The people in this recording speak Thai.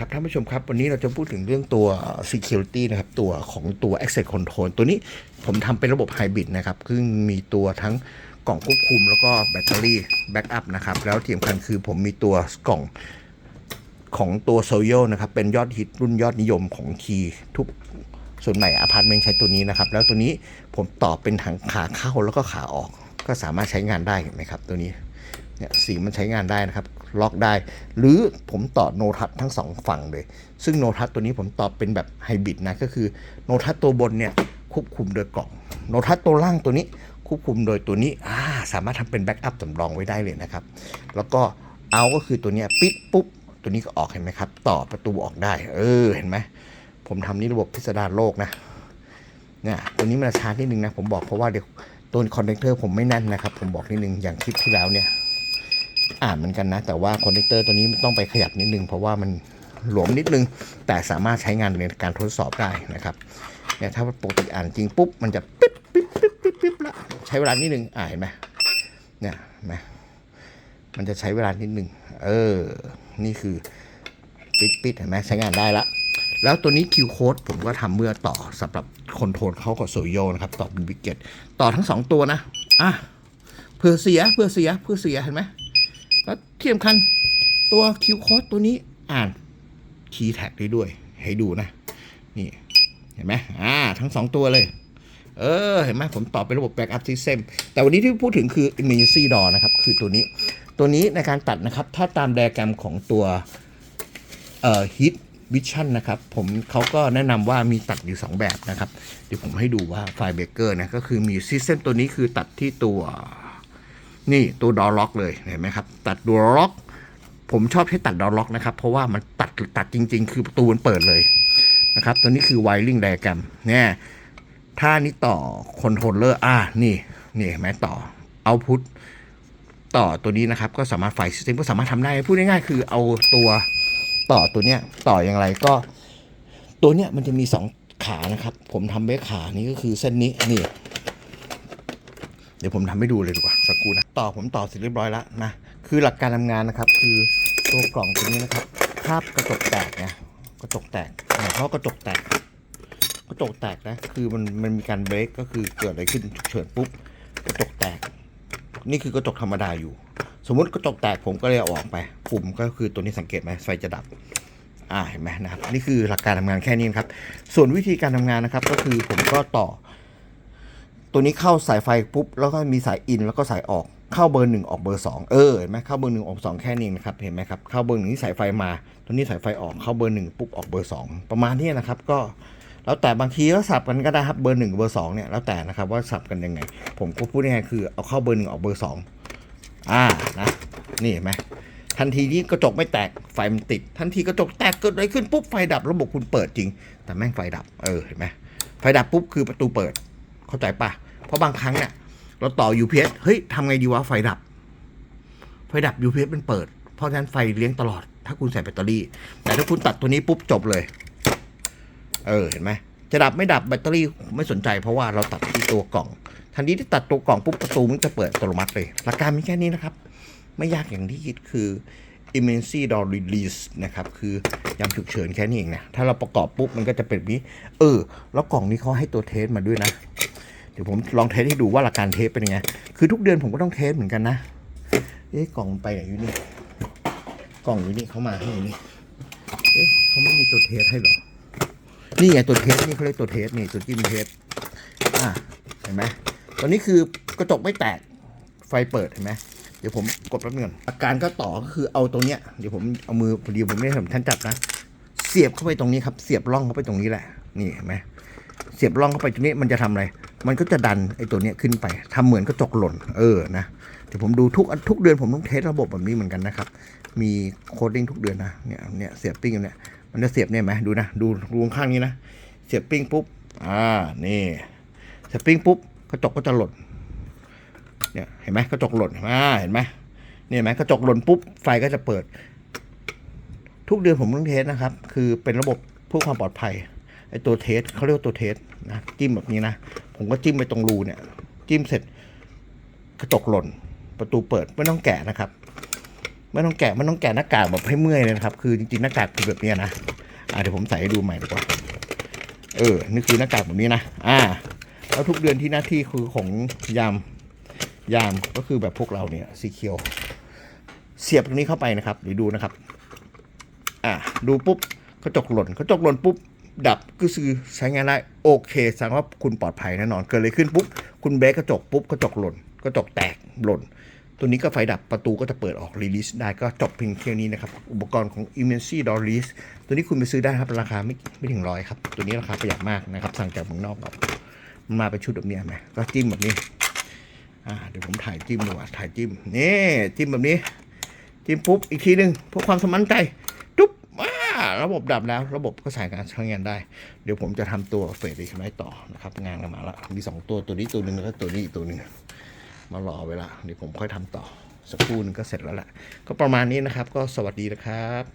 ครับท่านผู้ชมครับ วันนี้เราจะพูดถึงเรื่องตัว security นะครับ ตัวของตัว access control ตัวนี้ผมทำเป็นระบบไฮบริดนะครับซึ่งมีตัวทั้งกล่องควบคุมแล้วก็แบตเตอรี่แบ็กอัพนะครับ แล้วที่สำคัญคือผมมีตัวกล่องของตัวโซโยนะครับ เป็นยอดฮิตรุ่นยอดนิยมของทีทุกส่วนใหม่อพาร์ตเมนต์ใช้ตัวนี้นะครับ แล้วตัวนี้ผมต่อเป็นทางขาเข้าแล้วก็ขาออก ก็สามารถใช้งานได้เห็นไหมครับ ตัวนี้เนี่ยสีมันใช้งานได้นะครับ ล็อกได้ หรือผมต่อโนทัศทั้งสองฝั่งเลย ซึ่งโนทัศตัวนี้ผมต่อเป็นแบบไฮบริดนะก็คือโนทัศตัวบนเนี่ยควบคุมโดยกล่องโนทัศตัวล่างตัวนี้ควบคุมโดยตัวนี้าสามารถทำเป็นแบ็กอัพสำรองไว้ได้เลยนะครับ แล้วก็เอาก็คือตัวนี้ปิดปุ๊บ ตัวนี้ก็ออกเห็นไหมครับ ต่อประตูออกได้ เออเห็นไหมผมทำนี่ระบบพิสดารโลกนะเนี่ยตัวนี้มันช้านิดนึงนะ ผมบอกเพราะว่าเดี๋ยวตัวคอนเนคเตอร์ผมไม่แน่นนะครับ ผมบอกนิดนึงอย่างคลิปที่แล้วเนี่ย อ่านเหมือนกันนะ แต่ว่าคอนเนคเตอร์ตัวนี้ต้องไปขยับนิดนึง เพราะว่ามันหลวมนิดนึง แต่สามารถใช้งานในการทดสอบได้นะครับเนี่ยถ้าปกติอ่านจริงปุ๊บมันจะปิ๊บปิ๊บปิ๊บปิ๊บปิ๊บแล้วใช้เวลานิดนึงอ่านเห็นไหมเนี่ยเห็นไหมมันจะใช้เวลานิดนึงเออ นี่คือปิดปิดเห็นไหมใช้งานได้ละ แล้วตัวนี้คิวโค้ดผมก็ทำเมื่อต่อสำหรับคอนโทรลเข้ากับโซโยนะครับ ต่อเป็นวิกเก็ตต่อทั้งสองตัวนะ อะเพื่อเสียเพื่อเสียเพื่อเสียเห็นไหม แล้วที่สำคัญตัวคิวโค้ดตัวนี้อ่านคีย์แท็กได้ด้วย ให้ดูนะ นี่ เห็นไหมอ่า ทั้งสองตัวเลย เออ เห็นไหมผมตอบเป็นระบบ Backup System แต่วันนี้ที่พูดถึงคือ Emergency Door นะครับ คือตัวนี้ ตัวนี้ในการตัดนะครับ ถ้าตามไดอะแกรมของตัวเอ่อ Hit Vision นะครับ ผมเขาก็แนะนำว่ามีตัดอยู่ 2 แบบนะครับ เดี๋ยวผมให้ดูว่าไฟเบเกอร์นะ ก็คือมี System ตัวนี้คือตัดที่ตัว นี่ตัวดอล็อกเลยเห็นไหมครับ ตัดดอล็อก ผมชอบใช้ตัดดอล็อกนะครับ เพราะว่ามันตัดตัดจริง ๆ คือประตูมันเปิดเลยนะครับ ตัวนี้คือ wiring diagram เนี่ยถ้านี้ต่อคอนโทรลเลอร์อ่านี่นี่เห็นไหมต่อ output ต่อตัวนี้นะครับ ก็สามารถไฟซิสเต็มก็สามารถทำได้ พูดง่ายๆคือเอาตัวต่อตัวเนี้ยต่ออย่างไรก็ ตัวเนี้ยมันจะมีสองขานะครับ ผมทำไว้ขานี้ก็คือเส้นนี้นี่ ดี๋ยวผมทำให้ดูเลยดีกว่าสักครู่นะต่อผมต่อเสร็จเรียบร้อยแล้วนะคือหลักการทำงานนะครับ คือตัวกล่องตัวนี้นะครับคาบกระจกแตกไงกระจกแตกเนี่ยเพราะกระจกแตกกระจกแตกนะคือมันมันมีการเบรกก็คือเกิดอะไรขึ้นฉุกเฉินปุ๊บกระจกแตก นี่คือกระจกธรรมดาอยู่ สมมุติกระจกแตกผมก็เลยออกไป ปุ่มก็คือตัวนี้สังเกตไหมไฟจะดับอ่าเห็นไหมนะครับนี่คือหลักการทำงานแค่นี้นครับ ส่วนวิธีการทำงานนะครับ ก็คือผมก็ต่อ ตัวนี้เข้าสายไฟปุ๊บแล้วก็มีสายอินแล้วก็สายออกเข้าเบอร์หนึ่งออกเบอร์สองเออเห็นไหมเข้าเบอร์หนึ่งออกสองแค่นี้นะครับเห็นไหมครับเข้าเบอร์หนึ่งนี่สายไฟมา ตัวนี้สายไฟออกเข้าเบอร์หนึ่งปุ๊บออกเบอร์สองประมาณนี้นะครับก็แล้วแต่บางทีก็สับกันก็ได้ครับเบอร์หนึ่งเบอร์สองเนี่ยแล้วแต่นะครับว่าสับกันยังไง ผมก็พูดง่ายๆคือเอาเข้าเบอร์หนึ่งออกเบอร์สองอ่านะนี่เห็นไหมทันทีที่กระจกไม่แตกไฟมันติด ทันทีกระจกแตกเกิดอะไรขึ้นปุ๊บไฟดับระบบคุณเปิดจริง แต่แม่งไฟดับเออเห็นไหมไฟดับปุ๊บคือประตูเปิด เข้าใจปะ เพราะบางครั้งเนี่ยเราต่อ UPS เฮ้ยทำไงดีวะไฟดับ ไฟดับ UPS มันเปิด เพราะฉะนั้นไฟเลี้ยงตลอด ถ้าคุณใส่แบตเตอรี่ แต่ถ้าคุณตัดตัวนี้ปุ๊บจบเลย เออเห็นไหมจะดับไม่ดับแบตเตอรี่ไม่สนใจ เพราะว่าเราตัดที่ตัวกล่อง ทันทีที่ตัดตัวกล่องปุ๊บประตูมันจะเปิดอัตโนมัติเลยหลักการมีแค่นี้นะครับ ไม่ยากอย่างที่คิดคือ emergency door release นะครับ คือยามฉุกเฉินแค่นี้เองนะ ถ้าเราประกอบปุ๊บ มันก็จะเป็นแบบนี้ เออ แล้วกล่องนี้เขาให้ตัวเทสมาด้วยนะ เดี๋ยวผมลองเทสให้ดูว่าหลักการเทสเป็นยังไง คือทุกเดือนผมก็ต้องเทสเหมือนกันนะ เอ๊ะกล่องไปไหนอยู่นี่ กล่องอยู่นี่เขามาให้นี่ เอ๊ะเขาไม่มีตัวเทสให้หรอ นี่ไงตัวเทสนี่เขาเรียกตัวเทสนี่ตัวจิ้มเทส อะเห็นไหมตัวนี้คือกระจกไม่แตก ไฟเปิดเห็นไหมเดี๋ยวผมกดแป๊บนึงอาการก็ต่อก็คือเอาตรงเนี้ย เดี๋ยวผมเอามือพอดีผมไม่ได้ทำท่านจับนะ เสียบเข้าไปตรงนี้ครับ เสียบร่องเข้าไปตรงนี้แหละ นี่เห็นไหมเสียบร่องเข้าไปตรงนี้มันจะทำอะไร มันก็จะดันไอ้ตัวเนี้ยขึ้นไปทำเหมือนกระจกหล่น เออนะเดี๋ยวผมดูทุกทุกเดือนผมต้องเทสระบบแบบนี้เหมือนกันนะครับ มีโคดดิ้งทุกเดือนนะเนี่ยเนี่ยเสียบปิ้งเนี่ยมันจะเสียบเนี่ยไหมดูนะดูดูข้างนี้นะเสียบปิ้งปุ๊บอ่านี่เสียบปิ้งปุ๊บกระจกก็จะหล่นเนี่ยเห็นไหมกระจกหล่นอ่าเห็นไหมเนี่ยไหมกระจกหล่นปุ๊บไฟก็จะเปิด ทุกเดือนผมต้องเทสนะครับ คือเป็นระบบเพื่อความปลอดภัยไอตัวเทสเขาเรียกว่าตัวเทสนะจิ้มแบบนี้นะ ผมก็จิ้มไปตรงรูเนี่ย จิ้มเสร็จกระจกหล่น ประตูเปิดไม่ต้องแกะนะครับ ไม่ต้องแกะไม่ต้องแกะหน้ากากแบบให้เมื่อยเลยนะครับ คือจริงๆหน้ากากคือแบบนี้นะอ่าเดี๋ยวผมใส่ให้ดูใหม่ดีกว่า เออ นี่คือหน้ากากแบบนี้นะ อ่า แล้วทุกเดือนที่หน้าที่คือของยาม ยามก็คือแบบพวกเราเนี่ยสีเขียว เสียบตรงนี้เข้าไปนะครับเดี๋ยวดูนะครับ อ่า ดูปุ๊บกระจกหล่นกระจกหล่นปุ๊บ ดับก็คือใช้งานได้โอเคแสดงว่าคุณปลอดภัยแน่นอน เกิดอะไรขึ้นปุ๊บ คุณเบรกกระจกปุ๊บกระจกหล่นกระจกแตกหล่น ตัวนี้ก็ไฟดับประตูก็จะเปิดออกรีลิสได้ก็จบเพียงแค่นี้นะครับ อุปกรณ์ของ i m m e n s y Door Release ตัวนี้คุณไปซื้อได้ครับ ราคาไม่ไม่ถึงร้อยครับ ตัวนี้ราคาประหยัดมากนะครับ สั่งจากเมืองนอกเอามันมาเป็นชุดแบบนี้ไหมก็จิ้มแบบนี้อ่าเดี๋ยวผมถ่ายจิ้มดีกว่าถ่ายจิ้มนี่จิ้มแบบนี้จิ้มปุ๊บอีกทีหนึ่งเพื่อความสมันใจ ระบบดับแล้ว ระบบก็สายการใช้งานได้ เดี๋ยวผมจะทำตัวเฟรดอีกไว้ต่อนะครับ งานกันมาแล้วมีสองตัวตัวนี้ตัวหนึ่งแล้วก็ตัวนี้อีกตัวหนึ่งมารอเวลาเดี๋ยวผมค่อยทำต่อสักครู่นึงก็เสร็จแล้วแหละก็ประมาณนี้นะครับ ก็สวัสดีนะครับ